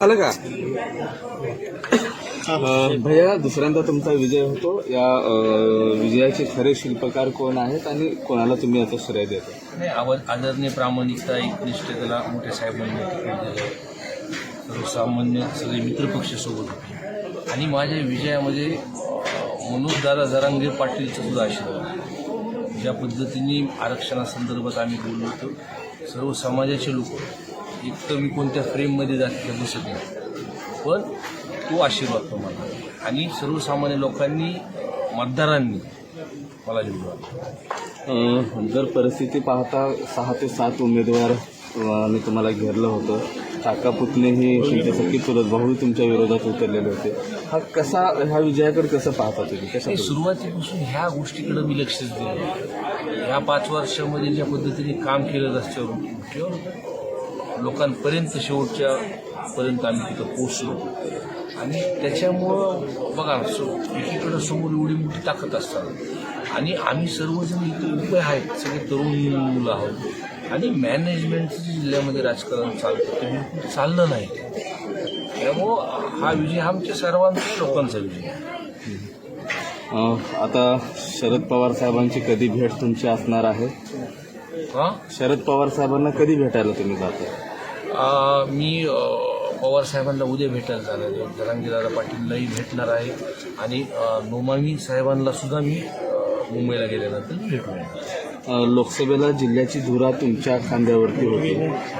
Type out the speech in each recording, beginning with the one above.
आलं का? भैया दुसऱ्यांदा तुमचा विजय होतो. या विजयाचे खरे शिल्पकार कोण आहेत आणि कोणाला तुम्ही याचं श्रेय देता? नाही आवाज आदरणीय प्रामाणिकता एकनिष्ठतेला मोठ्या साहेबांनी तिकीट दिलं सर्वसामान्य सगळे मित्रपक्ष सोबत होते. आणि माझ्या विजयामध्ये अं, मनोजदादा जरांगे पाटीलचा सुद्धा आशीर्वाद. ज्या पद्धतीने आरक्षणासंदर्भात आम्ही बोललो होतो सर्व समाजाचे लोक एक तर मी कोणत्या फ्रेममध्ये जात बसत नाही पण तो आशीर्वाद तो मला आणि सर्वसामान्य लोकांनी मतदारांनी मला निवडून अं, जर परिस्थिती पाहता सहा ते सात उमेदवार आणि तुम्हाला घेरलं होतं. काका पुतणेही तुमच्यासारखी चुलत भाऊ तुमच्या विरोधात उतरलेले होते. हा कसा ह्या विजयाकडे कसं पाहता तुम्ही? नाही सुरुवातीपासून ह्या गोष्टीकडे मी लक्षच दिलं. ह्या पाच वर्षामध्ये ज्या पद्धतीने काम केलं रस्त्यावर किंवा लोकांपर्यंत शेवटच्या पर्यंत आम्ही तिथं पोचलो आणि त्याच्यामुळं बघा सो एकीकडं समोर एवढी मोठी ताकद असतात. आणि आम्ही सर्वजण इथे उभे आहेत सगळे तरुण मुलं आहोत. आणि मॅनेजमेंटचं जिल्ह्यामध्ये राजकारण चालतं ते बिलकुल चाललं नाही. त्यामुळं हा विजय हा आमच्या सर्वांचा लोकांचा विजय आहे. आता शरद पवार साहेबांची कधी भेट तुमची असणार आहे? हां? शरद पवार साहेबांना कधी भेटायला तुम्ही जाता? मी पवारसाहेबांना पवार साहेबांना उद्या भेटायला जाणार आहे. जरांगीदादा पाटीललाही भेटणार आहे. आणि नोमामी साहेबांना सुद्धा मी मुंबईला गेल्यानंतर भेटून येणार लोकसभेला जिल्ह्याची धुरा तुमच्या खांद्यावरती होती.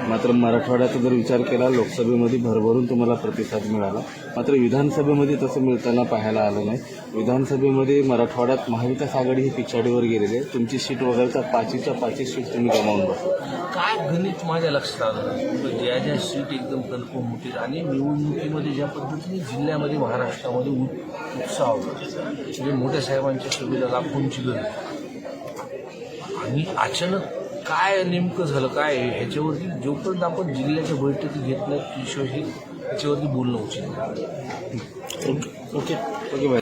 मात्र मराठवाड्याचा जर विचार केला लोकसभेमध्ये भरभरून तुम्हाला प्रतिसाद मिळाला. मात्र विधानसभेमध्ये तसं मिळताना पाहायला आलं नाही. विधानसभेमध्ये मराठवाड्यात महाविकास आघाडी ही पिछाडीवर गेलेली आहे. तुमची सीट वगळता पाचीच्या पाची सीट तुम्ही गमावून बसला. काय गणित माझ्या लक्षात आलं म्हणजे ज्या ज्या सीट एकदम कन्फर्म होतील आणि निवडणुकीमध्ये ज्या पद्धतीने जिल्ह्यामध्ये महाराष्ट्रामध्ये उत्साह होता म्हणजे मोठ्या साहेबांच्या सुविधा लाखोंची गरज आणि अचानक काय नेमकं झालं? काय ह्याच्यावरती जोपर्यंत आपण जिल्ह्याच्या बैठकी घेत नाही हे बोलणं उचित ओके ओके. ओके. बाय